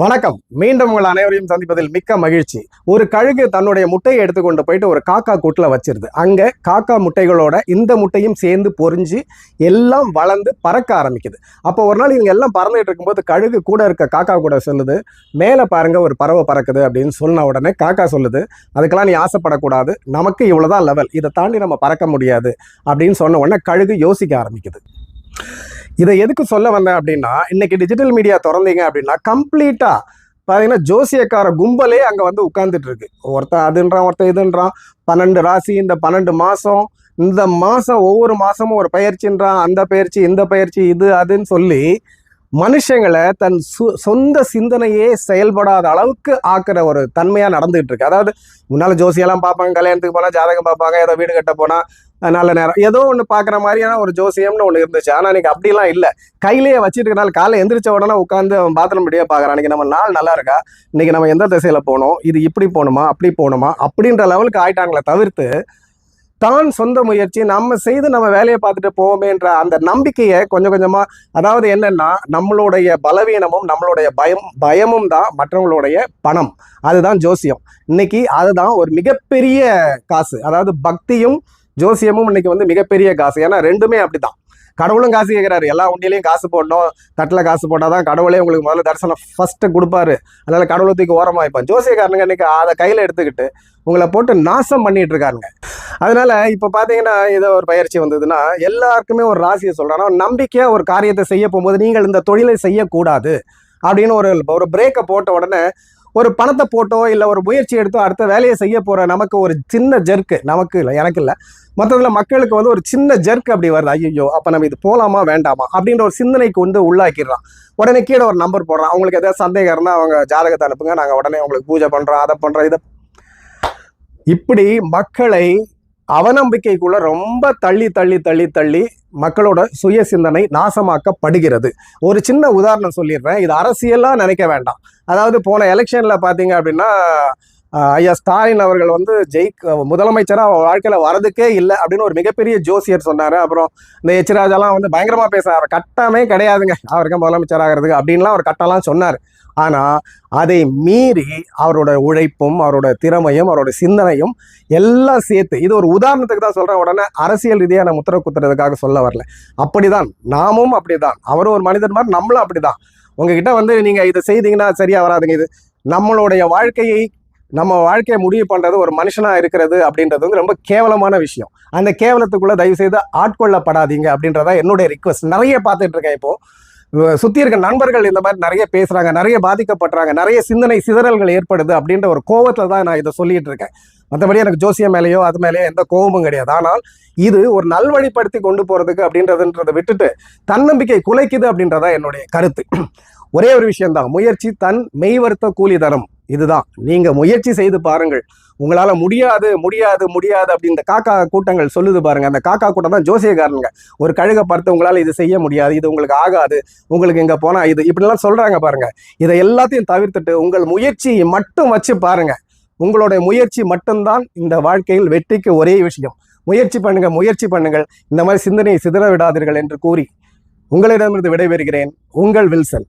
வணக்கம். மீண்டும் உங்கள் அனைவரையும் சந்திப்பதில் மிக்க மகிழ்ச்சி. ஒரு கழுகு தன்னுடைய முட்டையை எடுத்துக்கொண்டு போயிட்டு ஒரு காக்கா கூட்டில் வச்சிருது. அங்கே காக்கா முட்டைகளோட இந்த முட்டையும் சேர்ந்து பொரிஞ்சு எல்லாம் வளர்ந்து பறக்க ஆரம்பிக்குது. அப்போ ஒரு நாள் இவங்க எல்லாம் பறந்துட்டு இருக்கும்போது கழுகு கூட இருக்க காக்கா கூட சொல்லுது மேலே பாருங்க ஒரு பறவை பறக்குது அப்படின்னு சொன்ன உடனே காக்கா சொல்லுது அதுக்கெல்லாம் நீ ஆசைப்படக்கூடாது. நமக்கு இவ்வளோதான் லெவல் இதை தாண்டி நம்ம பறக்க முடியாது. அப்படின்னு சொன்ன உடனே கழுகு யோசிக்க ஆரம்பிக்குது. இதை எதுக்கு சொல்ல வந்தேன் அப்படின்னா இன்னைக்கு டிஜிட்டல் மீடியா திறந்தீங்க அப்படின்னா கம்ப்ளீட்டா பார்த்தீங்கன்னா ஜோசியக்கார கும்பலே அங்கே வந்து உட்கார்ந்துட்டு இருக்கு. ஒருத்தன் அதுன்றான் ஒருத்தன் இதுன்றான். பன்னெண்டு ராசி இந்த பன்னெண்டு மாதம் இந்த மாதம் ஒவ்வொரு மாதமும் ஒரு பயிற்சின்றான் அந்த பயிற்சி இந்த பயிற்சி இது அதுன்னு சொல்லி மனுஷங்களை தன் சு சொந்த சிந்தனையே செயல்படாத அளவுக்கு ஆக்குற ஒரு தன்மையாக நடந்துகிட்டு இருக்கு. அதாவது முன்னால் ஜோசியெல்லாம் பார்ப்பாங்க கல்யாணத்துக்கு போனால் ஜாதகம் பார்ப்பாங்க ஏதோ வீடு கட்ட போனால் நல்ல நேரம். ஏதோ ஒன்று பார்க்குற மாதிரியான ஒரு ஜோசியம்னு ஒன்று இருந்துச்சு. ஆனால் இன்னைக்கு அப்படிலாம் இல்லை. கையிலேயே வச்சுட்டு காலை எந்திரிச்ச உடனே உட்காந்து அவன் பாத்ரூம் முடியே பார்க்குறான் அன்னைக்கு நம்ம நாள் நல்லா இருக்கா? இன்றைக்கி நம்ம எந்த திசையில் போகணும் இது இப்படி போகணுமா? அப்படி போகணுமா? அப்படின்ற லெவலுக்கு ஆயிட்டாங்களே தவிர்த்து தான் சொந்த முயற்சி நம்ம செய்து நம்ம வேலையை பார்த்துட்டு போவோமேன்ற அந்த நம்பிக்கையை கொஞ்சம் கொஞ்சமாக அதாவது என்னென்னா நம்மளுடைய பலவீனமும் நம்மளுடைய பயம் பயமும் தான் மற்றவங்களுடைய பணம். அதுதான் ஜோசியம். இன்னைக்கு அதுதான் ஒரு மிகப்பெரிய காசு. அதாவது பக்தியும் ஜோசியமும் இன்னைக்கு வந்து மிகப்பெரிய காசு. ஏன்னா ரெண்டுமே அப்படிதான். கடவுளும் காசு கேட்குறாரு எல்லா உண்டியிலையும் காசு போடணும். தட்டில் காசு போட்டால் தான் கடவுளே உங்களுக்கு முதல்ல தரிசனம் ஃபர்ஸ்ட் கொடுப்பாரு. அதனால கடவுளை தூக்கி ஓரமாக வைப்பான் ஜோசியக்காரனுங்க இன்னைக்கு அதை கையில் எடுத்துக்கிட்டு உங்களை போட்டு நாசம் பண்ணிட்டு இருக்காருங்க அதனால இப்போ பார்த்தீங்கன்னா ஏதோ ஒரு பயிற்சி வந்ததுன்னா எல்லாருக்குமே ஒரு ராசியை சொல்றாங்க நம்பிக்கையாக ஒரு காரியத்தை செய்ய போகும்போது நீங்கள் இந்த தொழிலை செய்யக்கூடாது அப்படின்னு ஒரு ஒரு பிரேக்கை போட்ட உடனே ஒரு பணத்தை போட்டோ இல்லை ஒரு முயற்சி எடுத்தோ அடுத்த வேலையை செய்ய போகிற நமக்கு ஒரு சின்ன ஜெர்க்கு நமக்கு இல்லை எனக்கு இல்லை. மொத்தத்தில் மக்களுக்கு வந்து ஒரு சின்ன ஜெர்க் அப்படி வருது. ஐயோ அப்போ நம்ம இது போகலாமா வேண்டாமா? அப்படின்ற ஒரு சிந்தனைக்கு வந்து உள்ளாக்கிடுறான். உடனே கீழே ஒரு நம்பர் போடுறான். அவங்களுக்கு எதாவது சந்தேகம் இருந்தால் அவங்க ஜாதகத்தை அனுப்புங்க. நாங்கள் உடனே உங்களுக்கு பூஜை பண்ணுறோம் அதை பண்ணுறோம் இதை. இப்படி மக்களை அவநம்பிக்கைக்குள்ள ரொம்ப தள்ளி தள்ளி தள்ளி தள்ளி மக்களோட சுய சிந்தனை நாசமாக்கப்படுகிறது. ஒரு சின்ன உதாரணம் சொல்லிடுறேன். இது அரசியலாக நினைக்க வேண்டாம். அதாவது போன எலெக்ஷனில் பார்த்தீங்க அப்படின்னா ஐயா ஸ்டாலின் அவர்கள் வந்து ஜெயிக் முதலமைச்சராக வாழ்க்கையில் வரதுக்கே இல்லை அப்படின்னு ஒரு மிகப்பெரிய ஜோசியர் சொன்னார். அப்புறம் இந்த எச் ராஜாலாம் வந்து பயங்கரமாக பேசுறாரு கட்டமே கிடையாதுங்க. அவருக்கு முதலமைச்சர் ஆகிறதுக்கு அப்படின்லாம் அவர் கட்டம்லாம் சொன்னார். ஆனால் அதை மீறி அவரோட உழைப்பும் அவரோட திறமையும் அவரோட சிந்தனையும் எல்லாம் சேர்த்து இது ஒரு உதாரணத்துக்கு தான் சொல்கிறேன் உடனே அரசியல் ரீதியாக நான் முத்திர குத்துறதுக்காக சொல்ல வரல. அப்படிதான். நாமும் அப்படிதான். அவரும் ஒரு மனிதன் மாதிரி நம்மளும் அப்படிதான். உங்ககிட்ட வந்து நீங்கள் இதை செய்தீங்கன்னா சரியாக வராதுங்க இது. நம்மளுடைய வாழ்க்கையை நம்ம வாழ்க்கையை முடிவு பண்ணுறது ஒரு மனுஷனாக இருக்கிறது அப்படின்றது வந்து ரொம்ப கேவலமான விஷயம். அந்த கேவலத்துக்குள்ள தயவு செய்து ஆட்கொள்ளப்படாதீங்க அப்படின்றதான் என்னுடைய ரிக்வஸ்ட் நிறைய பார்த்துட்டு இருக்கேன் இப்போது சுற்றி இருக்க நண்பர்கள் இந்த மாதிரி நிறைய பேசுகிறாங்க நிறைய பாதிக்கப்படுறாங்க நிறைய சிந்தனை சிதறல்கள் ஏற்படுது அப்படின்ற ஒரு கோவத்தில் தான் நான் இதை சொல்லிட்டு இருக்கேன். மற்றபடி எனக்கு ஜோசியம் மேலேயோ அது மேலேயோ எந்த கோபமும் கிடையாது. ஆனால் இது ஒரு நல்வழிப்படுத்தி கொண்டு போகிறதுக்கு அப்படின்றதுன்றதை விட்டுட்டு தன்னம்பிக்கை குலைக்குது அப்படின்றதான் என்னுடைய கருத்து. ஒரே ஒரு விஷயம்தான். முயற்சி தன் மெய்வருத்த கூலி தரும் இதுதான். நீங்க முயற்சி செய்து பாருங்கள். உங்களால முடியாது முடியாது முடியாது அப்படின்னு இந்த காக்கா கூட்டங்கள் சொல்லுது பாருங்க. அந்த காக்கா கூட்டம் தான் ஜோசியக்காரனுங்க. ஒரு கழுகை பார்த்து உங்களால இது செய்ய முடியாது இது உங்களுக்கு ஆகாது உங்களுக்கு இங்க போனா இது இப்படிலாம் சொல்றாங்க பாருங்க. இதை எல்லாத்தையும் தவிர்த்துட்டு உங்கள் முயற்சியை மட்டும் வச்சு பாருங்க. உங்களுடைய முயற்சி மட்டும்தான் இந்த வாழ்க்கையில் வெற்றிக்கு ஒரே விஷயம். முயற்சி பண்ணுங்க முயற்சி பண்ணுங்கள். இந்த மாதிரி சிந்தனையை சிதற விடாதீர்கள் என்று கூறி உங்களிடமிருந்து விடைபெறுகிறேன். உங்கள் வில்சன்.